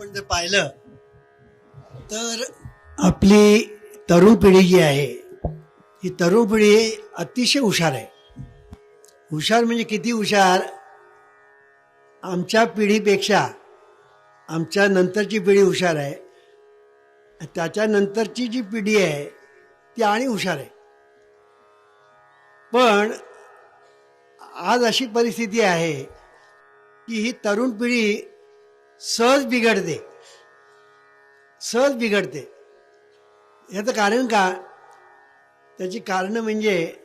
आपण जर पाहिलं तर आपली तरुण पिढी जी आहे ही तरुण पिढी अतिशय हुशार आहे. हुशार म्हणजे किती हुशार? आमच्या पिढीपेक्षा आमच्या नंतरची पिढी हुशार आहे. त्याच्यानंतरची जी पिढी आहे ती आणि हुशार आहे. पण आज अशी परिस्थिती आहे की ही तरुण पिढी सहज बिघडते. सहज बिघडते. याचं कारण का? त्याची कारणं म्हणजे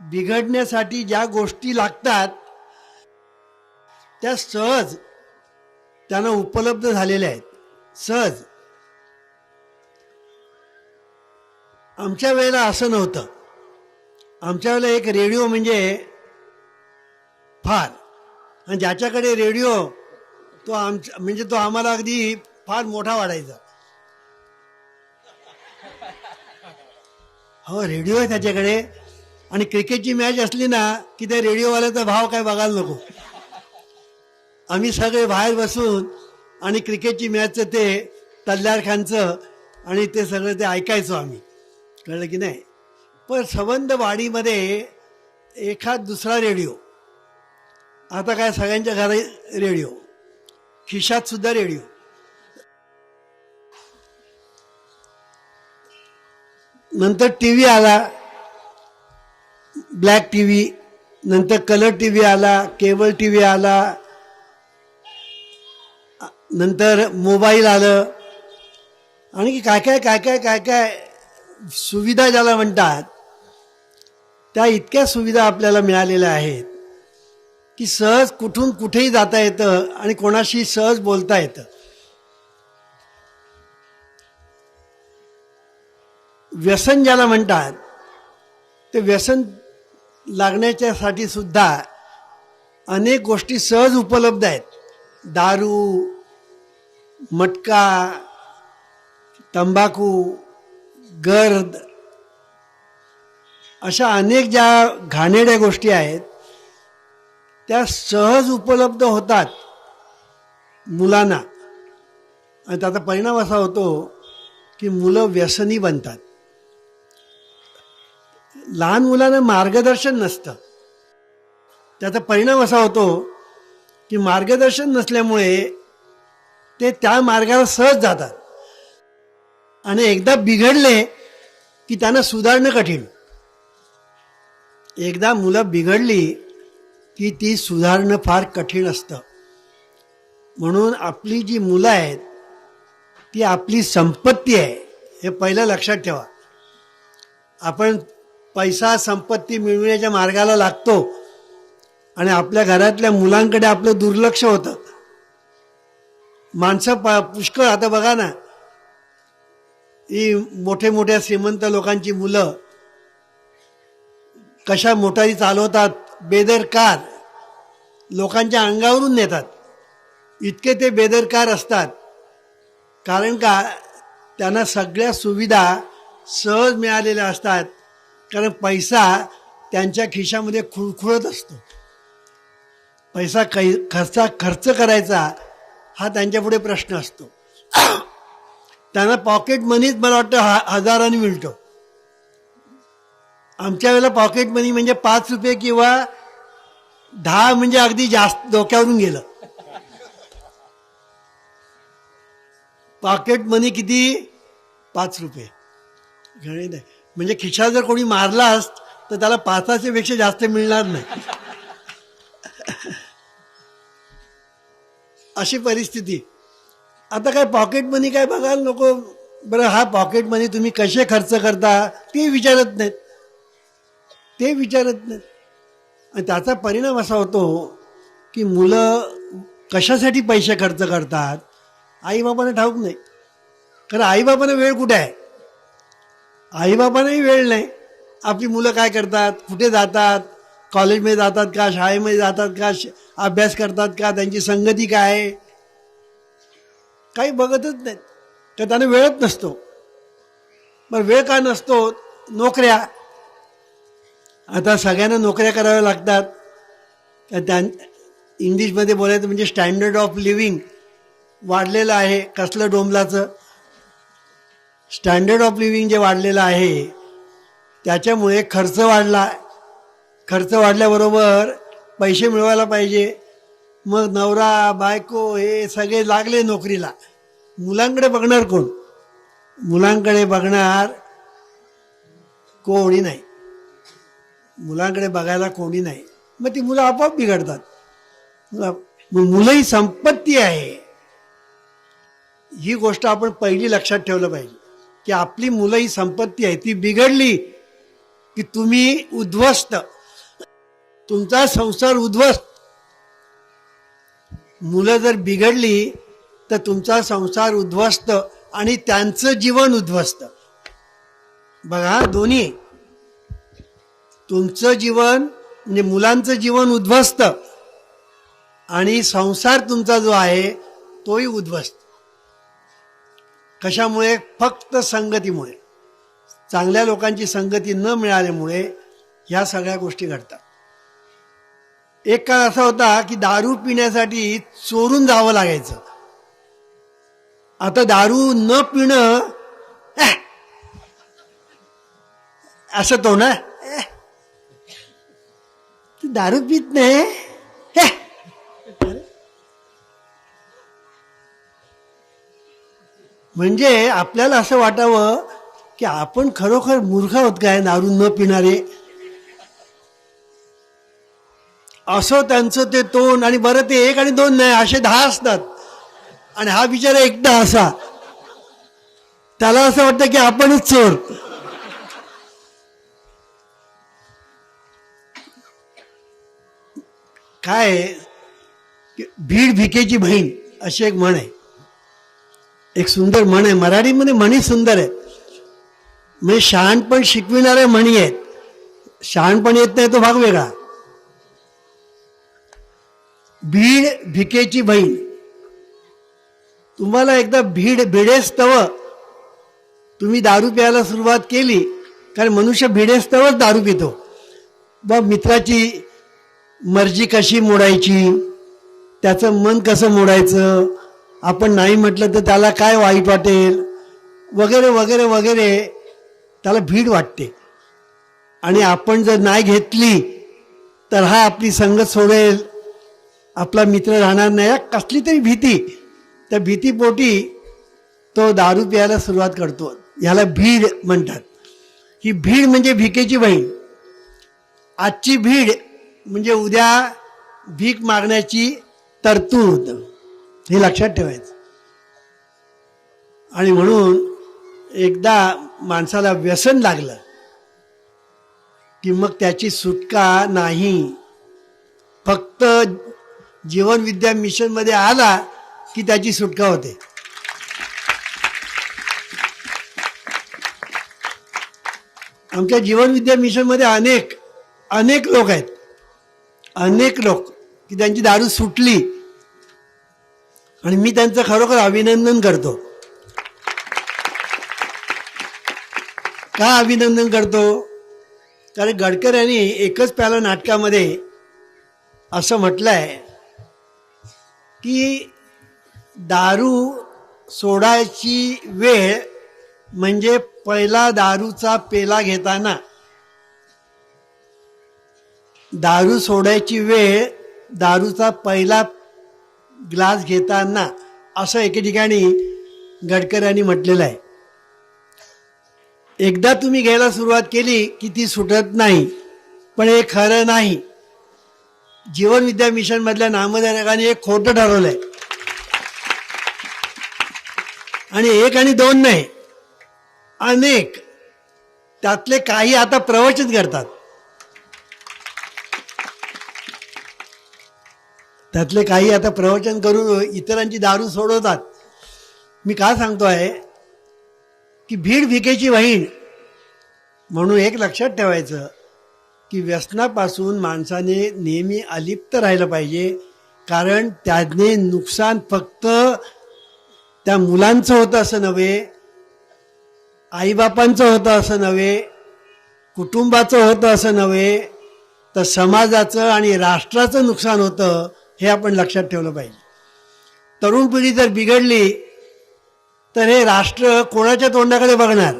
बिघडण्यासाठी ज्या गोष्टी लागतात त्या सहज त्यांना उपलब्ध झालेल्या आहेत. सहज. आमच्या वेळेला असं नव्हतं. आमच्या वेळेला एक रेडिओ म्हणजे फार. आणि ज्याच्याकडे रेडिओ तो आमच्या म्हणजे तो आम्हाला अगदी फार मोठा वाढायचा. हो रेडिओ आहे त्याच्याकडे. आणि क्रिकेटची मॅच असली ना की त्या रेडिओवाल्याचा भाव काय बघायला नको. आम्ही सगळे बाहेर बसून आणि क्रिकेटची मॅचचं ते तल्लार खानचं आणि ते सगळं ते ऐकायचो आम्ही. कळलं की नाही? पण संबंधवाडीमध्ये एखाद दुसरा रेडिओ. आता काय सगळ्यांच्या घरी रेडिओ. खिशात सुद्धा रेडिओ. नंतर टी व्ही आला ब्लॅक टी व्ही नंतर कलर टी व्ही आला केबल टी व्ही आला नंतर मोबाईल आलं. आणि काय काय काय काय काय काय सुविधा ज्याला म्हणतात त्या इतक्या सुविधा आपल्याला मिळालेल्या आहेत. की सहज कुठून कुठेही जाता येतं आणि कोणाशी सहज बोलता येतं. व्यसन ज्याला म्हणतात ते व्यसन लागण्याच्यासाठी सुद्धा अनेक गोष्टी सहज उपलब्ध आहेत. दारू मटका तंबाखू गर्द अशा अनेक ज्या घाणेड्या गोष्टी आहेत त्या सहज उपलब्ध होतात मुलांना. आणि त्याचा परिणाम असा होतो की मुलं व्यसनी बनतात. लहान मुलांना मार्गदर्शन नसतं. त्याचा परिणाम असा होतो की मार्गदर्शन नसल्यामुळे ते त्या मार्गाला सहज जातात. आणि एकदा बिघडले की त्यांना सुधारणं कठीण. एकदा मुलं बिघडली की ती सुधारणं फार कठीण असतं. म्हणून आपली जी मुलं आहेत ती आपली संपत्ती आहे हे पहिलं लक्षात ठेवा. आपण पैसा संपत्ती मिळवण्याच्या मार्गाला लागतो आणि आपल्या घरातल्या मुलांकडे आपलं दुर्लक्ष होतं. माणसं प पुष्कळ. आता बघा ना ही मोठे मोठ्या श्रीमंत लोकांची मुलं कशा मोटारी चालवतात बेदरकार लोकांच्या अंगावरून नेतात. इतके ते बेदरकार असतात. कारण का? त्यांना सगळ्या सुविधा सहज मिळालेल्या असतात. कारण पैसा त्यांच्या खिशामध्ये खुळखुळत असतो. पैसा कै खर्चा खर्च करायचा हा त्यांच्यापुढे प्रश्न असतो. त्यांना पॉकेट मनीच मला वाटतं हा हजाराने मिळतो. आमच्या वेळेला पॉकेट मनी म्हणजे पाच रुपये किंवा दहा म्हणजे अगदी जास्त डोक्यावरून गेलं. पॉकेट मनी किती? पाच रुपये. गणित म्हणजे खिशा जर कोणी मारलास तर त्याला पाचाच्या पेक्षा जास्त मिळणार नाही. अशी परिस्थिती. आता काय पॉकेट मनी काय बघायला नको? बरं हा पॉकेट मनी तुम्ही कसे खर्च करता ते विचारत नाहीत. ते विचारत नाहीत. आणि त्याचा परिणाम असा होतो की मुलं कशासाठी पैसे खर्च करतात आईबापांना ठाऊक नाही. कारण आईबापांना वेळ कुठे आहे? आईबापांनाही वेळ नाही. आपली मुलं काय करतात? कुठे जातात? कॉलेजमध्ये जातात का? शाळेमध्ये जातात का? अभ्यास करतात का? त्यांची संगती काय? आहे काही बघतच नाहीत. तर त्यांना वेळच नसतो. पण वेळ का नसतो? नोकऱ्या. आता सगळ्यांना नोकऱ्या कराव्या लागतात. त्या इंग्लिशमध्ये बोलायचं म्हणजे स्टँडर्ड ऑफ लिव्हिंग वाढलेलं आहे. कसलं डोंबलाचं? स्टँडर्ड ऑफ लिव्हिंग जे वाढलेलं आहे त्याच्यामुळे खर्च वाढला. खर्च वाढल्याबरोबर पैसे मिळवायला पाहिजे. मग नवरा बायको हे सगळे लागले नोकरीला. मुलांकडे बघणार कोण? मुलांकडे बघणार कोणी नाही. मुलांकडे बघायला कोणी नाही. मग ती मुलं आपोआप बिघडतात. मुलं- मग मुलं ही संपत्ती आहे. ही गोष्ट आपण पहिली लक्षात ठेवलं पाहिजे. की आपली मुलं ही संपत्ती आहे. ती बिघडली की तुम्ही उद्ध्वस्त. तुमचा संसार उद्ध्वस्त. मुलं जर बिघडली तर तुमचा संसार उद्ध्वस्त आणि त्यांचं जीवन उद्ध्वस्त. बघा दोन्ही. तुमचं जीवन म्हणजे मुलांचं जीवन उद्ध्वस्त. आणि संसार तुमचा जो आहे तोही उद्ध्वस्त. कशामुळे? फक्त संगतीमुळे. चांगल्या लोकांची संगती न मिळाल्यामुळे ह्या सगळ्या गोष्टी घडतात. एक काळ असा होता की दारू पिण्यासाठी चोरून जावं लागायचं. आता दारू न पिणं असं तो ना? दारू पित नाही म्हणजे आपल्याला असं वाटावं की आपण खरोखर मूर्ख आहोत काय दारू न पिणारे? असं त्यांचं ते तोंड आणि बरं ते एक आणि दोन नाही असे दहा असतात. आणि हा बिचारा एकटा असा. त्याला असं वाटतं की आपणच चोर. काय भीड भिकेची बहीण अशी एक म्हण आहे. एक सुंदर म्हण आहे. मराठीमध्ये म्हणी सुंदर आहे म्हणजे शहाणपण शिकविणाऱ्या म्हणी आहेत. शहाणपण येत नाही तो भाग वेगळा. भीड भिकेची बहीण. तुम्हाला एकदा भीड भिडेस्तव तुम्ही दारू प्यायला सुरुवात केली कारण मनुष्य भिडेस्तवच दारू पितो. मग मित्राची मर्जी कशी मोडायची? त्याचं मन कसं मोडायचं? आपण नाही म्हटलं तर त्याला काय वाईट वाटेल? वगैरे वगैरे वगैरे त्याला भीड वाटते. आणि आपण जर नाही घेतली तर हा आपली संगत सोडेल. आपला मित्र राहणार नाही. या कसली तरी भीती. त्या भीतीपोटी तो दारू प्यायला सुरुवात करतो. ह्याला भीड म्हणतात. ही भीड म्हणजे भिकेची बहीण. आजची भीड म्हणजे उद्या भीक मागण्याची तरतूद हे लक्षात ठेवायचं. आणि म्हणून एकदा माणसाला व्यसन लागलं की मग त्याची सुटका नाही. फक्त जीवन विद्या मिशनमध्ये आला की त्याची सुटका होते. आमच्या जीवन विद्या मिशनमध्ये अनेक अनेक लोक आहेत. अनेक लोक की त्यांची दारू सुटली. आणि मी त्यांचं खरोखर अभिनंदन करतो. का अभिनंदन करतो? कारण गडकर यांनी एकच प्याला नाटकामध्ये असं म्हटलंय की दारू सोडायची वेळ म्हणजे पहिला दारूचा पेला घेताना दारू सोडायची वेळ दारूचा पहिला ग्लास घेताना असं एके ठिकाणी गडकर यांनी म्हटलेलं आहे. एकदा तुम्ही घ्यायला सुरुवात केली की ती सुटत नाही पण हे खरं नाही. जीवन विद्या मिशन मधल्या नामधारकाने एक खोटं ठरवलंय. आणि एक आणि दोन नाही अनेक. त्यातले काही आता प्रवचन करतात. त्यातले काही आता प्रवचन करून इतरांची दारू सोडवतात. मी का सांगतो आहे की भीड भिकेची बहीण म्हणून एक लक्षात ठेवायचं की व्यसनापासून माणसाने नेहमी अलिप्त राहिलं पाहिजे. कारण त्याने नुकसान फक्त त्या मुलांचं होतं असं नव्हे आईबापांचं होतं असं नव्हे कुटुंबाचं होतं असं नव्हे तर समाजाचं आणि राष्ट्राचं नुकसान होतं. हे आपण लक्षात ठेवलं पाहिजे. तरुण पिढी जर बिघडली तर हे राष्ट्र कोणाच्या तोंडाकडे बघणार?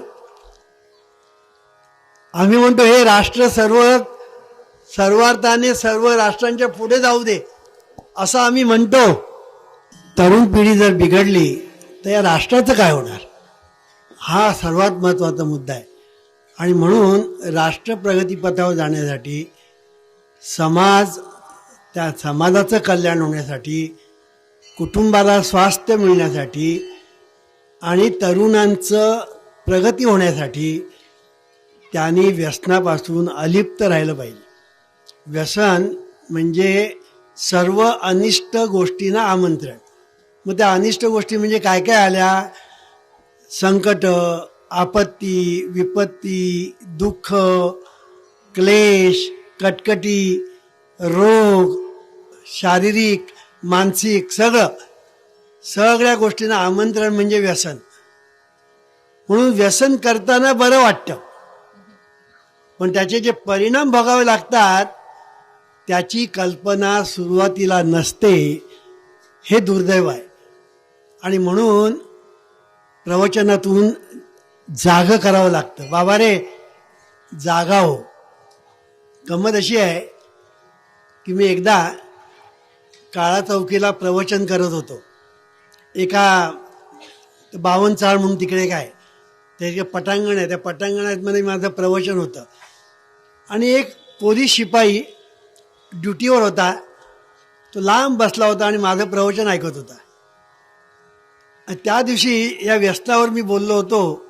आम्ही म्हणतो हे राष्ट्र सर्व सर्वार्थाने सर्व राष्ट्रांच्या पुढे जाऊ दे असं आम्ही म्हणतो. तरुण पिढी जर बिघडली तर या राष्ट्राचं काय होणार? हा सर्वात महत्त्वाचा मुद्दा आहे. आणि म्हणून राष्ट्र प्रगतीपथावर जाण्यासाठी समाज त्या समाजाचं कल्याण होण्यासाठी कुटुंबाला स्वास्थ्य मिळण्यासाठी आणि तरुणांचं प्रगती होण्यासाठी त्यांनी व्यसनापासून अलिप्त राहिलं पाहिजे. व्यसन म्हणजे सर्व अनिष्ट गोष्टींना आमंत्रण. मग त्या अनिष्ट गोष्टी म्हणजे काय काय आल्या? संकट आपत्ती विपत्ती दुःख क्लेश कटकटी रोग शारीरिक मानसिक सगळं. सगळ्या गोष्टींना आमंत्रण म्हणजे व्यसन. म्हणून व्यसन करताना बरं वाटतं. पण त्याचे जे परिणाम भोगावे लागतात त्याची कल्पना सुरुवातीला नसते हे दुर्दैव आहे. आणि म्हणून प्रवचनातून जाग करावं लागतं. बाबा रे जागा हो गंमत अशी आहे की मी एकदा काळा चौकीला प्रवचन करत होतो. एका बावन चाळ म्हणून तिकडे काय ते पटांगण आहे त्या पटांगणामध्ये माझं प्रवचन होतं. आणि एक पोलीस शिपाई ड्युटीवर होता. तो लांब बसला होता आणि माझं प्रवचन ऐकत होता. आणि त्या दिवशी या व्यस्तावर मी बोललो होतो.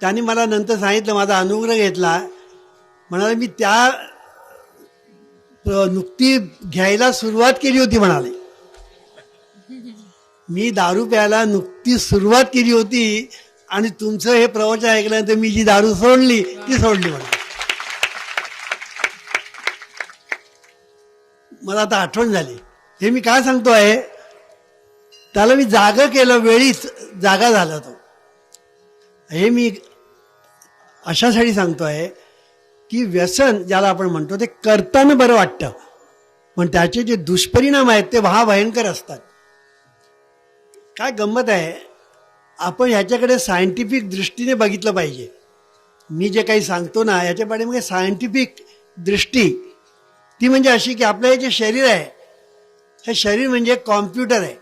त्याने मला नंतर सांगितलं माझा अनुग्रह घेतला. म्हणाले मी त्या नुकती घ्यायला सुरुवात केली होती म्हणाले. मी दारू प्यायला नुकती सुरुवात केली होती आणि तुमचं हे प्रवचन ऐकल्यानंतर मी जी दारू सोडली ती सोडली म्हणा मला आता आठवण झाली. हे मी काय सांगतो आहे त्याला मी जागा केलं वेळीच जागा झाला तो. हे मी अशासाठी सांगतो आहे की व्यसन ज्याला आपण म्हणतो ते करताना बरं वाटतं. पण त्याचे जे दुष्परिणाम आहेत ते महाभयंकर असतात. काय गंमत आहे आपण ह्याच्याकडे सायंटिफिक दृष्टीने बघितलं पाहिजे. मी जे काही सांगतो ना याच्या पाठीमागे सायंटिफिक दृष्टी ती म्हणजे अशी की आपलं हे जे शरीर आहे हे शरीर म्हणजे कॉम्प्युटर आहे.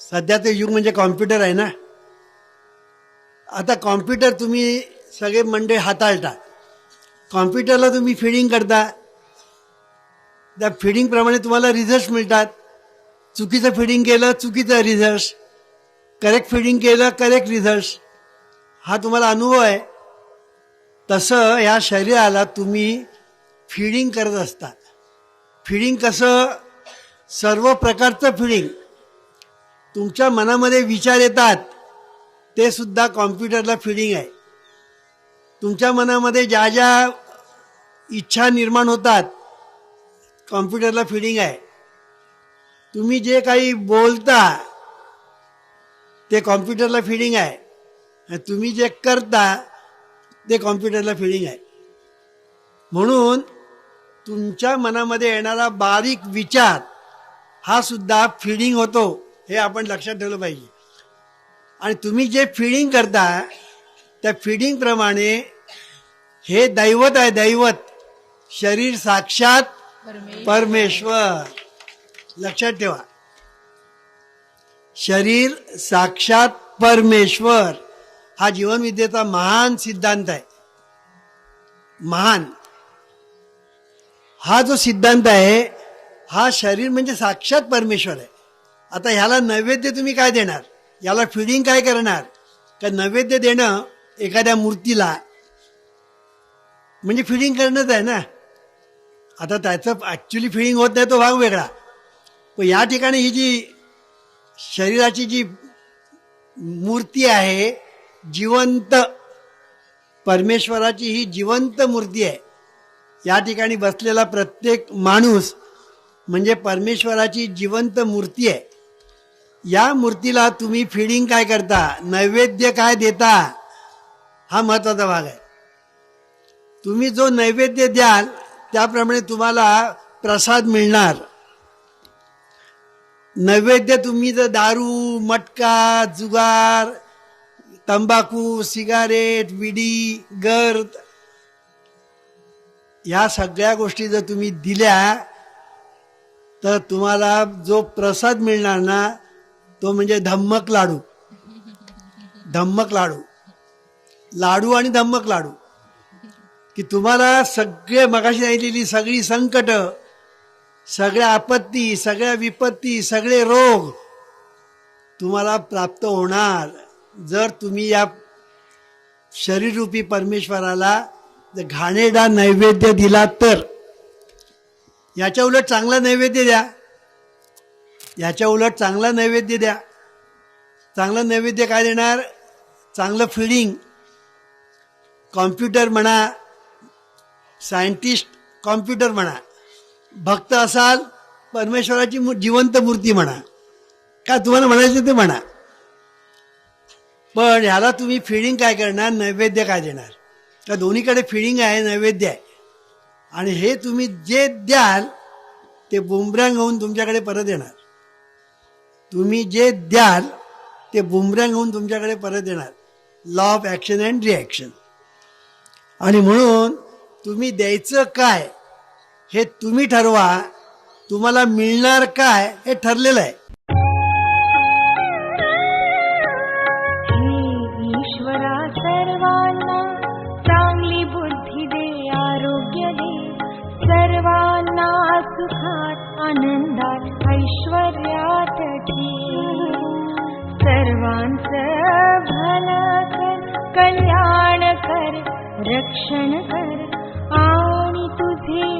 सध्याचं युग म्हणजे कॉम्प्युटर आहे ना. आता कॉम्प्युटर तुम्ही सगळे मंडळी हाताळता. कॉम्प्युटरला तुम्ही फिडिंग करता. त्या फिडिंगप्रमाणे तुम्हाला रिझल्ट मिळतात. चुकीचं फिडिंग केलं चुकीचं रिझल्ट करेक्ट फिडिंग केलं करेक्ट रिझल्ट हा तुम्हाला अनुभव आहे. तसं ह्या शरीराला तुम्ही फिडिंग करत असता. फिडिंग कसं? सर्व प्रकारचं फिडिंग तुमच्या मनामध्ये विचार येतात. ते सुद्धा कॉम्प्युटरला फिडिंग आहे. तुमच्या मनामध्ये ज्या ज्या इच्छा निर्माण होतात कॉम्प्युटरला फिडिंग आहे तुम्ही जे काही बोलता ते कॉम्प्युटरला फिडिंग आहे. तुम्ही जे करता ते कॉम्प्युटरला फिडिंग आहे. म्हणून तुमच्या मनामध्ये येणारा बारीक विचार हा सुद्धा फिडिंग होतो हे आपण लक्षात ठेवलं पाहिजे. आणि तुम्ही जे फिडिंग करता त्या फिडिंगप्रमाणे हे दैवत आहे दैवत. शरीर साक्षात परमेश्वर. लक्षात ठेवा. शरीर साक्षात परमेश्वर. हा जीवनविद्येचा महान सिद्धांत आहे. महान. हा जो सिद्धांत आहे हा शरीर म्हणजे साक्षात परमेश्वर आहे. आता ह्याला नैवेद्य तुम्ही काय देणार? याला फिडिंग काय करणार? का नैवेद्य देणं एखाद्या मूर्तीला म्हणजे फिडिंग करणंच आहे ना. आता त्याचं ॲक्च्युली फिडिंग होत नाही तो भाग वेगळा. पण या ठिकाणी ही जी शरीराची जी मूर्ती आहे जिवंत परमेश्वराची ही जिवंत मूर्ती आहे. या ठिकाणी बसलेला प्रत्येक माणूस म्हणजे परमेश्वराची जिवंत मूर्ती आहे. या मूर्तीला तुम्ही फिडिंग काय करता? नैवेद्य काय देता? हा महत्त्वाचा भाग आहे. तुम्ही जो नैवेद्य द्याल त्याप्रमाणे तुम्हाला प्रसाद मिळणार. नैवेद्य तुम्ही जर दारू मटका जुगार तंबाखू सिगारेट विडी गर्द या सगळ्या गोष्टी जर तुम्ही दिल्या तर तुम्हाला जो प्रसाद मिळणार ना तो म्हणजे धम्मक लाडू. धम्मक लाडू. लाडू आणि धम्मक लाडू. की तुम्हाला सगळे मगाशी राहिलेली सगळी संकट सगळ्या आपत्ती सगळ्या विपत्ती सगळे रोग तुम्हाला प्राप्त होणार. जर तुम्ही या शरीररूपी परमेश्वराला जर घाणेरडा नैवेद्य दिला तर याच्या उलट चांगला नैवेद्य द्या. याच्या उलट चांगला नैवेद्य द्या. चांगलं नैवेद्य काय देणार? चांगलं फिडिंग कॉम्प्युटर म्हणा सायंटिस्ट कॉम्प्युटर म्हणा भक्त असाल परमेश्वराची जिवंत मूर्ती म्हणा का तुम्हाला म्हणायचं ते म्हणा. पण ह्याला तुम्ही फिडिंग काय करणार? नैवेद्य काय देणार? का दोन्हीकडे फिडिंग आहे नैवेद्य आहे. आणि हे तुम्ही जे द्याल ते बुमरँग होऊन तुमच्याकडे परत येणार. तुम्ही जे द्याल ते बुमरँग होऊन तुमच्याकडे परत येणार. Law of action and reaction आणि म्हणून तुम्ही द्यायचं काय हे तुम्ही ठरवा. तुम्हाला मिळणार काय हे ठरलेलं आहे. ईश्वरा सर्वांना चांगली बुद्धी दे आरोग्य दे. सर्वांना सुखात आनंदात ऐश्वर्यात ठेव. सर्वांचं भलं कल्याण कर रक्षण कर आणि तुझे